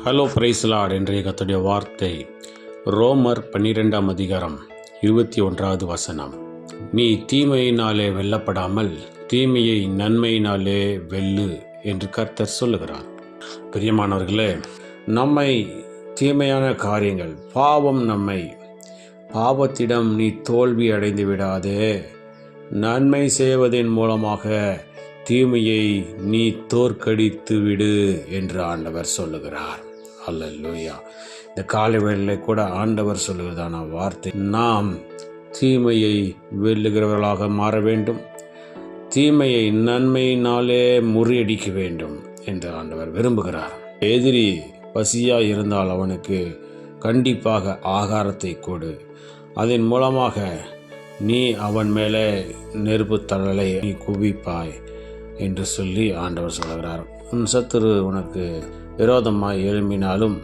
Hello பிரைஸ்லாட் இன்றைய கத்துடைய வார்த்தை. ரோமர் பன்னிரெண்டாம் அதிகாரம் இருபத்தி ஒன்றாவது வசனம். நீ தீமையினாலே வெல்லப்படாமல் தீமையை நன்மையினாலே வெல்லு என்று கர்த்தர் சொல்லுகிறார். பிரியமானவர்களே நம்மை தீமையான காரியங்கள் பாவம் நம்மை. பாவத்திடம் நீ தோல்வி அடைந்து விடாதே. நன்மை செய்வதன் மூலமாக தீமையை நீ தோற்கடித்து விடு என்று ஆண்டவர் சொல்லுகிறார். அல்ல லோயா இந்த காலை வேளையில் கூட ஆண்டவர் சொல்லுவதான வார்த்தை நாம் தீமையை வெல்லுகிறவர்களாக மாற வேண்டும். தீமையை நன்மையினாலே முறியடிக்க வேண்டும் என்று ஆண்டவர் விரும்புகிறார். எதிரி பசியாக இருந்தால் அவனுக்கு கண்டிப்பாக ஆகாரத்தை கொடு. அதன் மூலமாக நீ அவன் மேலே நெருப்பு தழலை நீ குவிப்பாய். என்று சொல்லி ஆண்டவர் சொல்கிறார் உன் சத்துரு உனக்கு விரோதமாய் எழும்பினாலும்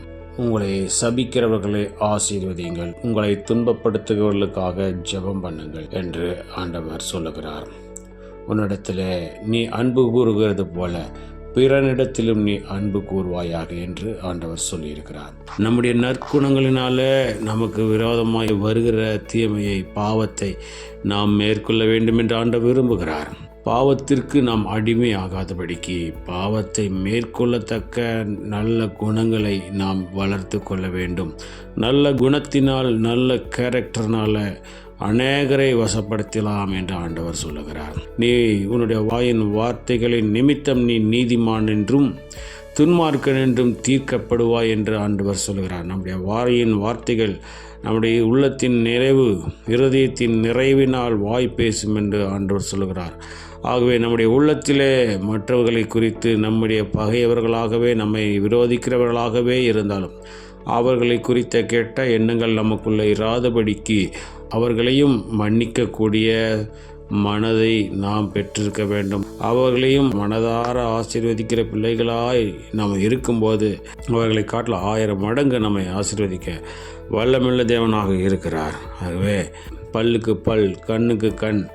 உங்களை சபிக்கிறவர்களை ஆசீர்வதியுங்கள். உங்களை துன்பப்படுத்துகிறவர்களுக்காக ஜெபம் பண்ணுங்கள் என்று ஆண்டவர் சொல்லுகிறார். உன்னிடத்தில் நீ அன்பு கூறுகிறது போல பிறனிடத்திலும் நீ அன்பு கூறுவாயாக என்று ஆண்டவர் சொல்லியிருக்கிறார். நம்முடைய நற்குணங்களினால நமக்கு விரோதமாய் வருகிற தீமையை பாவத்தை நாம் மேற்கொள்ள வேண்டும் என்று ஆண்டவர் விரும்புகிறார். பாவத்திற்கு நாம் அடிமை ஆகாதபடிக்கு பாவத்தை மேற்கொள்ளத்தக்க நல்ல குணங்களை நாம் வளர்த்து கொள்ள வேண்டும். நல்ல குணத்தினால் நல்ல கேரக்டர்னால் அநேகரை வசப்படுத்தலாம் என்று ஆண்டவர் சொல்லுகிறார். நீ உன்னுடைய வாயின் வார்த்தைகளின் நிமித்தம் நீ நீதிமான் என்றும் துன்மார்க்கன் என்றும் தீர்க்கப்படுவாய் என்று ஆண்டவர் சொல்கிறார் நம்முடைய வாயின் வார்த்தைகள் நம்முடைய உள்ளத்தின் நிறைவு இருதயத்தின் நிறைவினால் வாய் பேசும் என்று ஆண்டவர் சொல்கிறார் ஆகவே நம்முடைய உள்ளத்திலே மற்றவர்களை குறித்து நம்முடைய பகையவர்களாகவே நம்மை விரோதிக்கிறவர்களாகவே இருந்தாலும் அவர்களை குறித்த கேட்ட எண்ணங்கள் நமக்குள்ளே இராதபடிக்கு அவர்களையும் மன்னிக்கக்கூடிய மனதை நாம் பெற்றிருக்க வேண்டும். அவர்களையும் மனதார ஆசீர்வதிக்கிற பிள்ளைகளாய் நாம் இருக்கும்போது அவர்களை காட்டில் ஆயிரம் மடங்கு நம்மை ஆசீர்வதிக்க வல்லமில்ல தேவனாக இருக்கிறார். ஆகவே பல்லுக்கு பல் கண்ணுக்கு கண்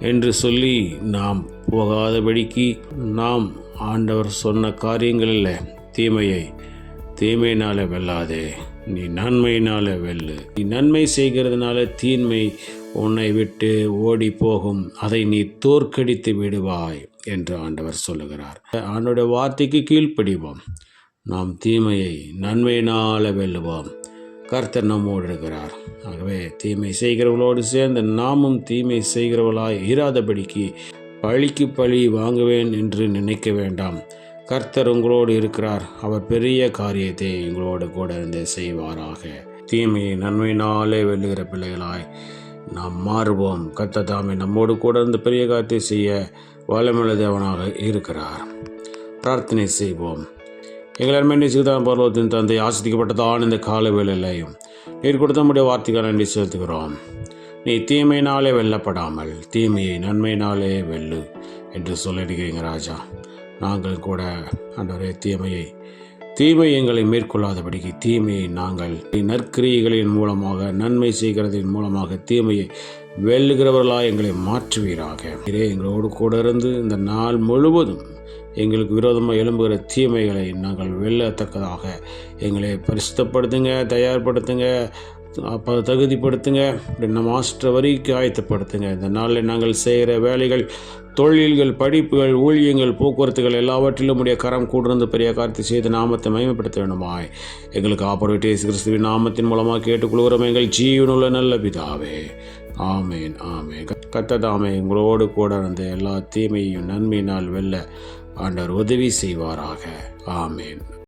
என்று சொல்லி நாம் போகாதபடிக்கு நாம் ஆண்டவர் சொன்ன காரியங்களில் தீமையை தீமையினால வெல்லாதே. நீ நன்மையினால வெல்லு. நீ நன்மை செய்கிறதுனால தீன்மை உன்னை விட்டு ஓடி போகும் அதை நீ தோற்கடித்து விடுவாய் என்று ஆண்டவர் சொல்லுகிறார். ஆண்டோட வார்த்தைக்கு கீழ்ப்படிவோம். நாம் தீமையை நன்மையினால வெல்லுவோம். கர்த்தர் நம்மோடு இருக்கிறார். ஆகவே தீமை செய்கிறவர்களோடு சேர்ந்து நாமும் தீமை செய்கிறவளாய் இராதபடிக்கு பழிக்கு பழி வாங்குவேன் என்று நினைக்க வேண்டாம். கர்த்தர் உங்களோடு இருக்கிறார். அவர் பெரிய காரியத்தை எங்களோடு கூட இருந்து செய்வாராக. தீமையை நன்மையினாலே வெல்லுகிற பிள்ளைகளாய் நாம் மாறுவோம். கத்த தாமே நம்மோடு கூட இருந்து பெரிய காரியத்தை செய்ய வளமுள்ள தேவனாக இருக்கிறார். பிரார்த்தனை செய்வோம். எங்கள் அருமை நேசிதான் பருவத்தின் தந்தை. ஆசிரிக்கப்பட்டதான் இந்த கால வேலையிலையும் நீர் கொடுத்த முடிய வார்த்தைக்கு நன்றி செலுத்துகிறோம். நீ தீமையினாலே வெல்லப்படாமல் தீமையை நன்மையினாலே வெல்லு என்று சொல்லிடுகிறீங்க ராஜா. நாங்கள் கூட அன்றைய தீமையை தீமை எங்களை மேற்கொள்ளாதபடிக்கு தீமையை நாங்கள் நற்கிரியைகளின் மூலமாக நன்மை செய்கிறதின் மூலமாக தீமையை வெல்லுகிறவர்களாக எங்களை மாற்றுவீராக. இதே எங்களோடு கூட இருந்து இந்த நாள் முழுவதும் எங்களுக்கு விரோதமாக எழும்புகிற தீமைகளை நாங்கள் வெல்லத்தக்கதாக எங்களை பரிசுத்தப்படுத்துங்க தயார்படுத்துங்க அப்போ தகுதிப்படுத்துங்க நம்ம மாஸ்டர் வரிக்கு ஆயத்தப்படுத்துங்க. இந்த நாளில் நாங்கள் செய்கிற வேலைகள் தொழில்கள் படிப்புகள் ஊழியங்கள் போக்குவரத்துகள் எல்லாவற்றிலும் உடைய கரம் கூடிருந்து பெரிய காரியத்தை செய்து நாமத்தை மயமப்படுத்த வேண்டுமாய். எங்களுக்கு ஆப்பரேட் இயேசு கிறிஸ்துவின் நாமத்தின் மூலமாக கேட்டுக்கொள்கிறோம். எங்கள் ஜீவனுள்ள நல்ல பிதாவே. ஆமேன் ஆமே கத்ததாமே எங்களோடு கூட இருந்த எல்லா தீமையும் நன்மையினால் வெல்ல ஆண்டவர் உதவி செய்வாராக. ஆமேன்.